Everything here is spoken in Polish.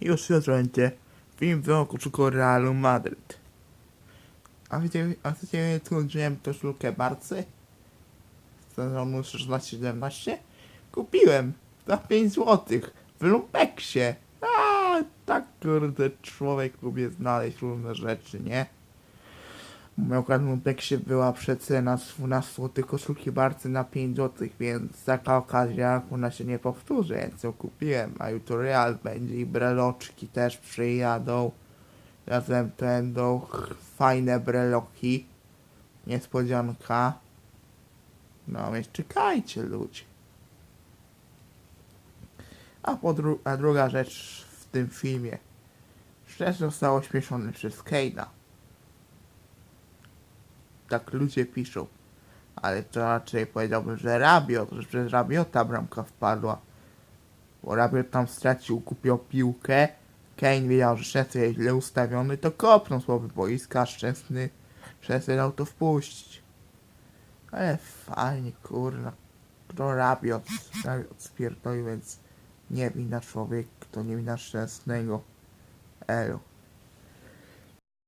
Już jutro będzie film w koszyku Realu Madryt. A wiecie, a wiecie, co wziąłem koszulkę Barcy? Z sezonu 16-17? Kupiłem za 5 złotych w Lumpeksie. A, tak kurde, człowiek lubi znaleźć różne rzeczy, nie? Akurat w Lumpeksie była przecena z 12 zł koszulki Barcy na 5 zł, więc taka okazja ona się nie powtórzy, więc ją kupiłem. A jutro Real będzie i breloczki też przyjadą. Razem to będą fajne breloki. Niespodzianka. No więc czekajcie ludzie. A, po dru- a druga rzecz w tym filmie. Szczerze został ośmieszony przez Kane'a. Tak ludzie piszą. Ale to raczej powiedziałbym, że Rabiot, że przez Rabiota bramka wpadła. Bo Rabiot tam stracił, kupił piłkę. Kane wiedział, że Szczęsny jest źle ustawiony, to kopnął słowy boiska, Szczęsny Szczęsny dał to wpuścić. Ale fajnie, kurna. To Rabiot, Rabiot spierdolił, więc nie wina człowiek, to nie wina Szczęsnego. Elo.